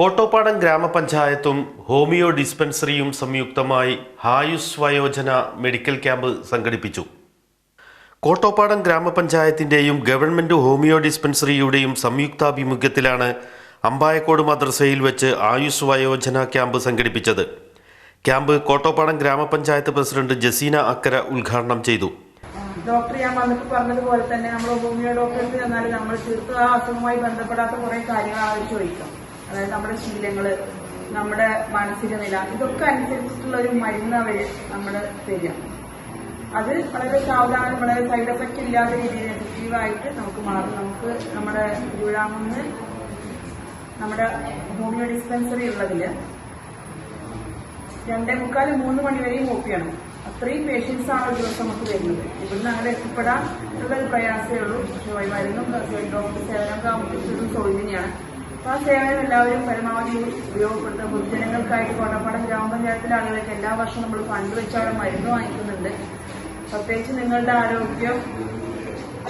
Kottopadam ഗ്രാമപഞ്ചായത്തും homeo ഡിസ്പെൻസറിയും സംയുക്തമായി ഹായുസ് വയോജന medical camp സംഘടിപ്പിച്ചു. കോട്ടോപ്പാടം ഗ്രാമപഞ്ചായത്തിന്റെയും ഗവൺമെന്റ് ഹോമിയോ ഡിസ്പെൻസറിയുടെയും സംയുക്താഭിമുഖ്യത്തിലാണ് അമ്പായക്കോട് മദ്രസയിൽ വെച്ച് ആയുഷ് വയോജന ക്യാമ്പ് സംഘടിപ്പിച്ചത്. ക്യാമ്പ് കോട്ടോപ്പാടം ഗ്രാമപഞ്ചായത്ത് പ്രസിഡന്റ് ജസീന അക്കര ഉദ്ഘാടനം ചെയ്തു. ഡോക്ടർ ഞാൻ വന്നിട്ട് പറഞ്ഞതുപോലെ തന്നെ നമ്മൾ ഹോമിയോ ഡോക്ടർക്ക് ചെന്നാൽ നമ്മൾ തീർത്തും ആ അസുഖവുമായി ബന്ധപ്പെടാത്ത കുറെ കാര്യങ്ങൾ അവർ ചോദിക്കാം അതായത് നമ്മുടെ ശീലങ്ങൾ നമ്മുടെ മാനസിക നില ഇതൊക്കെ അനുസരിച്ചിട്ടുള്ള ഒരു മരുന്ന് അവർ നമ്മുടെ തരിക. അത് വളരെ സാവധാനം വളരെ സൈഡ് എഫക്റ്റ് ഇല്ലാത്ത രീതിയിൽ എഫക്റ്റീവായിട്ട് നമുക്ക് മാറും. നമുക്ക് നമ്മുടെ തിരുവിഴാമെന്ന് നമ്മുടെ ഹോമിയോ ഡിസ്പെൻസറി ഉള്ളതിൽ രണ്ടേ മുക്കാൽ മൂന്ന് മണിവരെയും ഓപ്പിയാണ് അത്രയും പേഷ്യൻസ് ആണ് ഒരു ദിവസം നമുക്ക് വരുന്നത്. ഇവിടുന്ന് അങ്ങനെ എത്തിപ്പെടാൻ ഉള്ള ഒരു പ്രയാസമേ ഉള്ളൂ. പക്ഷേ മരുന്നും ഡോക്ടർ സേവനം ആവുമ്പോഴത്തേക്കും സൗജന്യമാണ്. ആ സേവനം എല്ലാവരും പരമാവധി ഉപയോഗപ്പെടുത്തുക പൊതുജനങ്ങൾക്കായിട്ട് കോട്ടപ്പാടം ഗ്രാമപഞ്ചായത്തിലെ ആളുകൾക്ക് എല്ലാ വർഷവും നമ്മൾ ഫണ്ട് വെച്ച് അവിടെ മരുന്ന് വാങ്ങിക്കുന്നുണ്ട്. പ്രത്യേകിച്ച് നിങ്ങളുടെ ആരോഗ്യം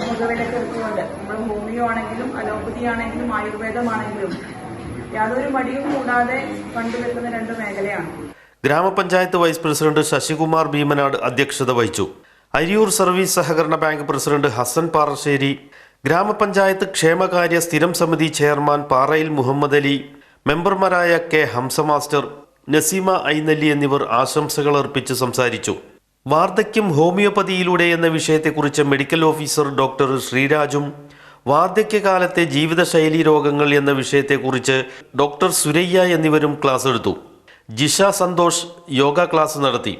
മുഖവിലക്കെടുത്തുകൊണ്ട് നമ്മൾ ഹോമിയോ ആണെങ്കിലും അലോപ്പതി ആണെങ്കിലും ആയുർവേദമാണെങ്കിലും യാതൊരു മടിയും കൂടാതെ ഫണ്ട് വെക്കുന്ന രണ്ട് മേഖലയാണ്. ഗ്രാമപഞ്ചായത്ത് വൈസ് പ്രസിഡന്റ് ശശികുമാർ ഭീമനാട് അധ്യക്ഷത വഹിച്ചു. അരിയൂർ സർവീസ് സഹകരണ ബാങ്ക് പ്രസിഡന്റ് ഹസൻ പാറശ്ശേരി ഗ്രാമപഞ്ചായത്ത് ക്ഷേമകാര്യ സ്ഥിരം സമിതി ചെയർമാൻ പാറയിൽ മുഹമ്മദ് അലി മെമ്പർമാരായ കെ ഹംസ മാസ്റ്റർ നസീമ ഐനല്ലി എന്നിവർ ആശംസകൾ അർപ്പിച്ച് സംസാരിച്ചു. വാർദ്ധക്യം ഹോമിയോപ്പതിയിലൂടെ എന്ന വിഷയത്തെക്കുറിച്ച് മെഡിക്കൽ ഓഫീസർ ഡോക്ടർ ശ്രീരാജും വാർദ്ധക്യകാലത്തെ ജീവിതശൈലി രോഗങ്ങൾ എന്ന വിഷയത്തെക്കുറിച്ച് ഡോക്ടർ സുരയ്യ എന്നിവരും ക്ലാസ് എടുത്തു. ജിഷ സന്തോഷ് യോഗ ക്ലാസ് നടത്തി.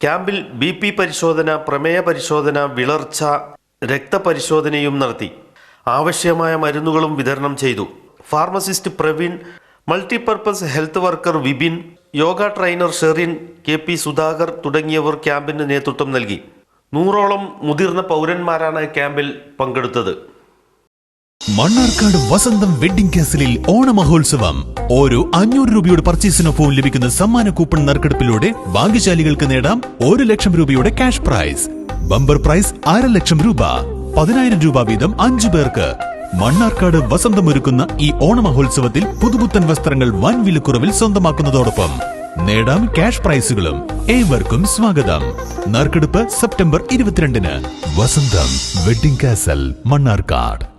ക്യാമ്പിൽ ബി പരിശോധന പ്രമേയ പരിശോധന വിളർച്ച രക്തപരിശോധനയും നടത്തി. ആവശ്യമായ മരുന്നുകളും വിതരണം ചെയ്തു. Pharmacist Praveen multipurpose health worker Vipin yoga trainer Sherin K P Sudhakar തുടങ്ങിയവർ ക്യാമ്പിന് നേതൃത്വം നൽകി. നൂറോളം മുതിർന്ന പൗരന്മാരാണ് ക്യാമ്പിൽ പങ്കെടുത്തത്. മണ്ണാർക്കാട് വസന്തം വെഡിംഗ് കാസലിൽ ഓണമഹോത്സവം. ഓരോ അഞ്ഞൂറ് രൂപയുടെ പർച്ചേസിനൊപ്പവും ലഭിക്കുന്ന സമ്മാന കൂപ്പൺ നറുക്കെടുപ്പിലൂടെ ഭാഗ്യശാലികൾക്ക് നേടാം ഒരു ലക്ഷം രൂപയുടെ ക്യാഷ് പ്രൈസ്. ബമ്പർ പ്രൈസ് അര ലക്ഷം രൂപ. പതിനായിരം രൂപ വീതം അഞ്ചു പേർക്ക്. മണ്ണാർക്കാട് വസന്തമൊരുക്കുന്ന ഈ ഓണമഹോത്സവത്തിൽ പുതുപുത്തൻ വസ്ത്രങ്ങൾ വൻ വിലക്കുറവിൽ സ്വന്തമാക്കുന്നതോടൊപ്പം നേടാം ക്യാഷ് പ്രൈസുകളും ഏവർക്കും സ്വാഗതം. നറുക്കെടുപ്പ് സെപ്റ്റംബർ ഇരുപത്തിരണ്ടിന്. വസന്തം വെഡിംഗ് കാസൽ മണ്ണാർക്കാട്.